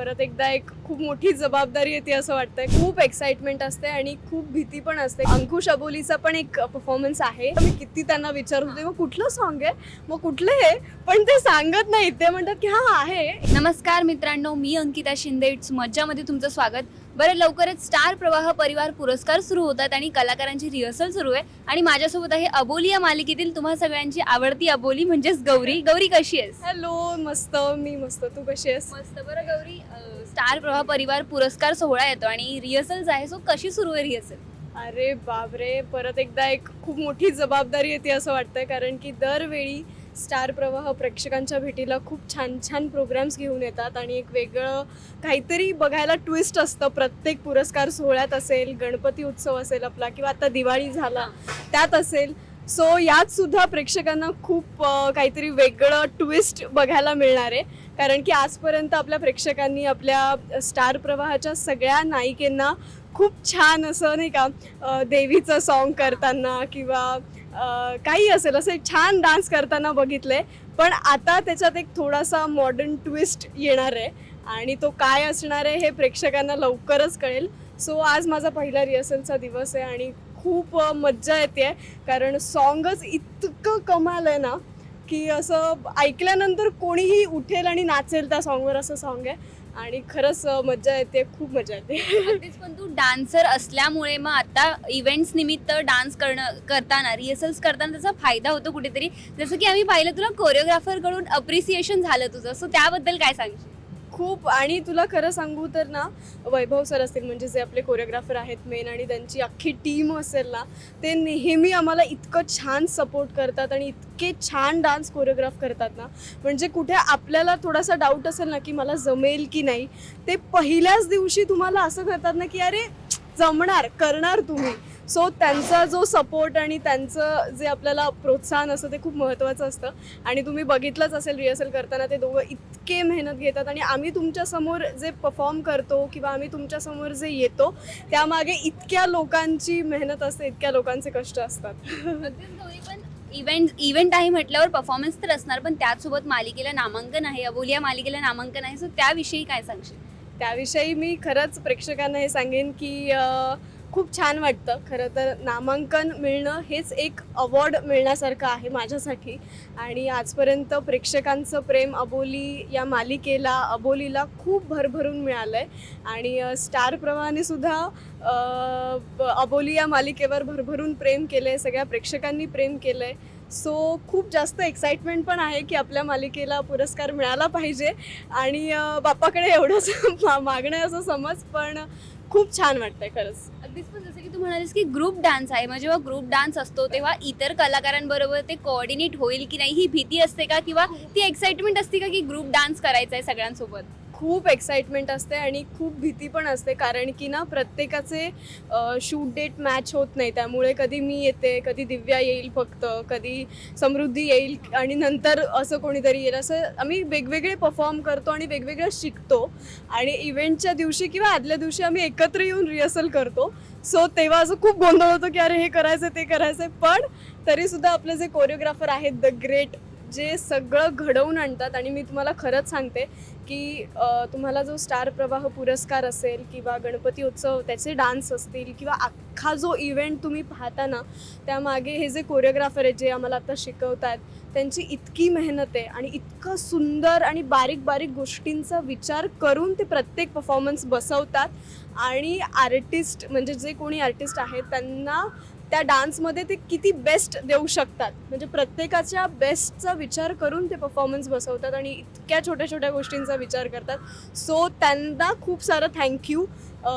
परत एकदा एक खूप मोठी जबाबदारी येते असं वाटतंय. खूप एक्साइटमेंट असते आणि खूप भीती पण असते. अंकुश अबोलीचा पण एक परफॉर्मन्स आहे. मी किती त्यांना विचारत होते मग कुठलं सॉन्ग आहे? मग कुठलं हे? पण ते सांगत नाहीत. ते म्हणतात की हा आहे. नमस्कार मित्रांनो मी अंकिता शिंदे. इट्स मज्जामध्ये तुमचं स्वागत. बरं लवकरच स्टार प्रवाह परिवार पुरस्कार सुरू होतात आणि कलाकारांची रिहर्सल सुरू आहे. आणि माझ्यासोबत आहे अबोली या मालिकेतील तुम्हा सगळ्यांची आवडती अबोली म्हणजेच गौरी. गौरी कशी आहेस? हॅलो मस्त. मी मस्त. तू कशी आहेस? मस्त. बरं गौरी अं, स्टार प्रवाह परिवार पुरस्कार सोहळा येतो आणि रिहर्सल्स आहे सो कशी सुरू आहे रिहर्सल? अरे बापरे. परत एकदा एक खूप मोठी जबाबदारी येते असं वाटतंय कारण की दरवेळी स्टार प्रवाह प्रेक्षकांच्या भेटीला खूप छान छान प्रोग्राम्स घेऊन येतात आणि एक वेगळं काहीतरी बघायला ट्विस्ट असतं. प्रत्येक पुरस्कार सोहळ्यात असेल गणपती उत्सव असेल आपला किंवा आता दिवाळी झाला त्यात असेल. सो यात सुद्धा प्रेक्षकांना खूप काहीतरी वेगळं ट्विस्ट बघायला मिळणार आहे. कारण की आजपर्यंत आपल्या प्रेक्षकांनी आपल्या स्टार प्रवाहाच्या सगळ्या नायिकेंना खूप छान असं नाही का देवीचं सॉन्ग करताना किंवा काही असेल असं एक छान डान्स करताना बघितलंय पण आता त्याच्यात एक थोडासा मॉडर्न ट्विस्ट येणार आहे आणि तो काय असणार आहे हे प्रेक्षकांना लवकरच कळेल. सो आज माझा पहिला रिहर्सलचा दिवस आहे आणि खूप मज्जा येते कारण सॉन्गच इतकं कमाल आहे ना की असं ऐकल्यानंतर कोणीही उठेल आणि नाचेल त्या सॉन्गवर असं सॉन्ग आहे. आणि खरंच मज्जा येते खूप मजा येते. अगदीच पण तू डान्सर असल्यामुळे मग आता इव्हेंट्स निमित्त डान्स करणं करताना रिहर्सल्स करताना त्याचा फायदा होतो कुठेतरी. जसं की आम्ही पाहिलं तुला कोरिओग्राफरकडून अप्रिसिएशन झालं तुझं. सो त्याबद्दल काय सांगशील? खूप आणि तुला खरं सांगू तर ना वैभव सर असतील म्हणजे जे आपले कोरिओग्राफर आहेत मेन आणि त्यांची अख्खी टीम असेल ना ते नेहमी आम्हाला इतकं छान सपोर्ट करतात आणि इतके छान डान्स कोरिओग्राफ करतात ना. म्हणजे कुठे आपल्याला थोडासा डाऊट असेल ना की मला जमेल की नाही ते पहिल्याच दिवशी तुम्हाला असं करतात ना की अरे जमणार करणार तुम्ही. सो त्यांचा जो सपोर्ट आणि त्यांचं जे आपल्याला प्रोत्साहन असतं ते खूप महत्त्वाचं असतं. आणि तुम्ही बघितलंच असेल रिहर्सल करताना ते दोघं इतके मेहनत घेतात आणि आम्ही तुमच्यासमोर जे परफॉर्म करतो किंवा आम्ही तुमच्यासमोर जे येतो त्यामागे इतक्या लोकांची मेहनत असते इतक्या लोकांचे कष्ट असतात. पण इव्हेंट इव्हेंट आहे म्हटल्यावर परफॉर्मन्स तर असणार पण त्याचसोबत मालिकेला नामांकन आहे अबोली या मालिकेला नामांकन आहे. सो त्याविषयी काय सांगशील? त्याविषयी मी खरंच प्रेक्षकांना हे सांगेन की खूप छान वाटतं. खरं तर नामांकन मिळणं हेच एक अवॉर्ड मिळण्यासारखं आहे माझ्यासाठी. आणि आजपर्यंत प्रेक्षकांचं प्रेम अबोली या मालिकेला अबोलीला खूप भरभरून मिळालं आहे आणि स्टारप्रमाणे स्टार सुद्धा अबोली या मालिकेवर भरभरून प्रेम केलं आहे सगळ्या प्रेक्षकांनी प्रेम केलं आहे सो खूप जास्त एक्साइटमेंट पण आहे की आपल्या मालिकेला पुरस्कार मिळाला पाहिजे. आणि बापाकडे बाप्पाकडे एवढंच मा- मागणं आहे असं समज पण खूप छान वाटतंय खरंच. अगदीच पण जसं की तू म्हणालीस की ग्रुप डान्स आहे मग जेव्हा ग्रुप डान्स असतो तेव्हा इतर कलाकारांबरोबर ते कोऑर्डिनेट होईल की नाही ही भीती असते का? किंवा ती एक्साइटमेंट असते का की ग्रुप डान्स करायचा आहे सगळ्यांसोबत? खूप एक्साइटमेंट असते आणि खूप भीती पण असते. कारण की ना प्रत्येकाचे शूट डेट मॅच होत नाही. त्यामुळे कधी मी येते कधी दिव्या येईल फक्त कधी समृद्धी येईल आणि नंतर असं कोणीतरी येईल. असं आम्ही वेगवेगळे परफॉर्म करतो आणि वेगवेगळं शिकतो. आणि इव्हेंटच्या दिवशी किंवा आदल्या दिवशी आम्ही एकत्र येऊन रिहर्सल करतो. सो तेव्हा असं खूप गोंधळ होतो की अरे हे करायचं ते करायचं पण तरीसुद्धा आपले जे कोरिओग्राफर आहेत द ग्रेट जे सगळं घडवून आणतात आणि मी तुम्हाला खरंच सांगते की तुम्हाला जो स्टार प्रवाह पुरस्कार असेल किंवा गणपती उत्सव त्याचे डान्स असतील किंवा अख्खा जो इव्हेंट तुम्ही पाहता ना त्यामागे हे जे कोरिओग्राफर आहेत जे आम्हाला आता शिकवतात त्यांची इतकी मेहनत आहे आणि इतकं सुंदर आणि बारीक बारीक गोष्टींचा विचार करून ते प्रत्येक परफॉर्मन्स बसवतात आणि आर्टिस्ट म्हणजे जे कोणी आर्टिस्ट आहेत त्यांना त्या डान्समध्ये ते किती बेस्ट देऊ शकतात. म्हणजे प्रत्येकाच्या बेस्टचा विचार करून ते परफॉर्मन्स बसवतात आणि इतक्या छोट्या छोट्या गोष्टींचा विचार करतात. सो त्यांना खूप सारं थँक्यू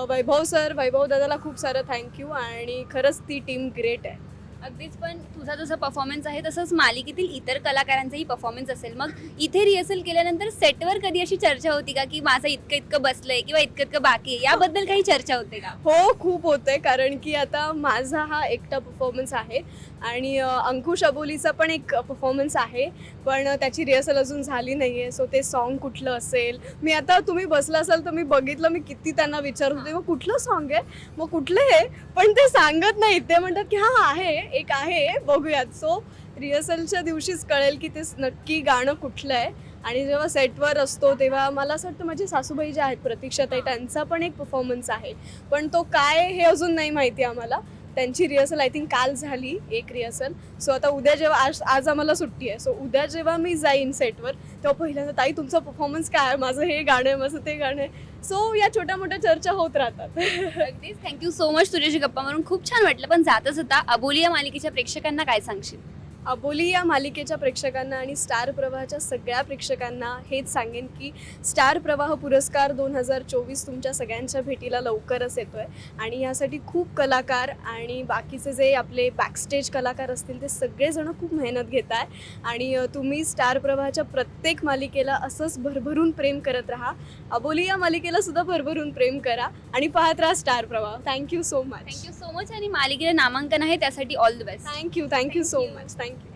वैभव सर वैभव दादाला खूप सारं थँक्यू आणि खरंच ती टीम ग्रेट आहे. अगदीच पण तुझा जसा परफॉर्मन्स आहे तसंच मालिकेतील इतर कलाकारांचाही परफॉर्मन्स असेल. मग इथे रिहर्सल केल्यानंतर सेटवर कधी अशी चर्चा होती का की माझं इतकं इतकं बसलंय किंवा इतकं इतकं बाकी आहे याबद्दल काही चर्चा होते का? हो खूप होतंय कारण की आता माझा हा एकटा परफॉर्मन्स आहे आणि अंकुश अबोलीचा पण एक परफॉर्मन्स आहे पण त्याची रिहर्सल अजून झाली नाही आहे सो ते सॉन्ग कुठलं असेल? मी आता तुम्ही बसला असाल तर मी बघितलं मी किती त्यांना विचारत होते मग कुठलं सॉन्ग आहे? मग कुठलं आहे पण ते सांगत नाहीत. ते म्हणतात की हां आहे एक आहे बघूयात. सो रिहर्सलच्या दिवशीच कळेल की ते नक्की गाणं कुठलं आहे. आणि जेव्हा सेटवर असतो तेव्हा मला असं वाटतं माझे सासूबाई जे आहेत प्रतीक्षाताई त्यांचा पण एक परफॉर्मन्स आहे. पण तो काय हे अजून नाही माहिती आम्हाला. त्यांची रिहर्सल आय थिंक काल झाली एक रिहर्सल सो आता उद्या जेव्हा आज आज आम्हाला सुट्टी आहे. सो उद्या जेव्हा मी जाईन सेटवर तेव्हा पहिल्यांदा ताई तुमचा परफॉर्मन्स काय आहे? माझं हे गाणं आहे माझं ते गाणं आहे. सो या छोट्या मोठ्या चर्चा होत राहतात. अगदीच. थँक्यू सो मच तुझ्याशी गप्पा मारून. खूप छान वाटलं. पण जातच जाता अबोलिया मालिकेच्या प्रेक्षकांना काय सांगशील? अबोली या मालिकेच्या प्रेक्षकांना आणि स्टार प्रवाहाच्या सगळ्या प्रेक्षकांना हेच सांगेन की स्टार प्रवाह पुरस्कार दोन हजार चोवीस तुमच्या सगळ्यांच्या भेटीला लवकरच येतो आहे आणि यासाठी खूप कलाकार आणि बाकीचे जे आपले बॅकस्टेज कलाकार असतील ते सगळेजण खूप मेहनत घेत आहे आणि तुम्ही स्टार प्रवाहाच्या प्रत्येक मालिकेला असंच भरभरून प्रेम करत राहा. अबोली या मालिकेला सुद्धा भरभरून प्रेम करा आणि पाहत राहा Star Pravah. Thank you so much thank you so much आणि मालिकेला नामांकन आहे त्यासाठी all the best thank you thank you so much thank you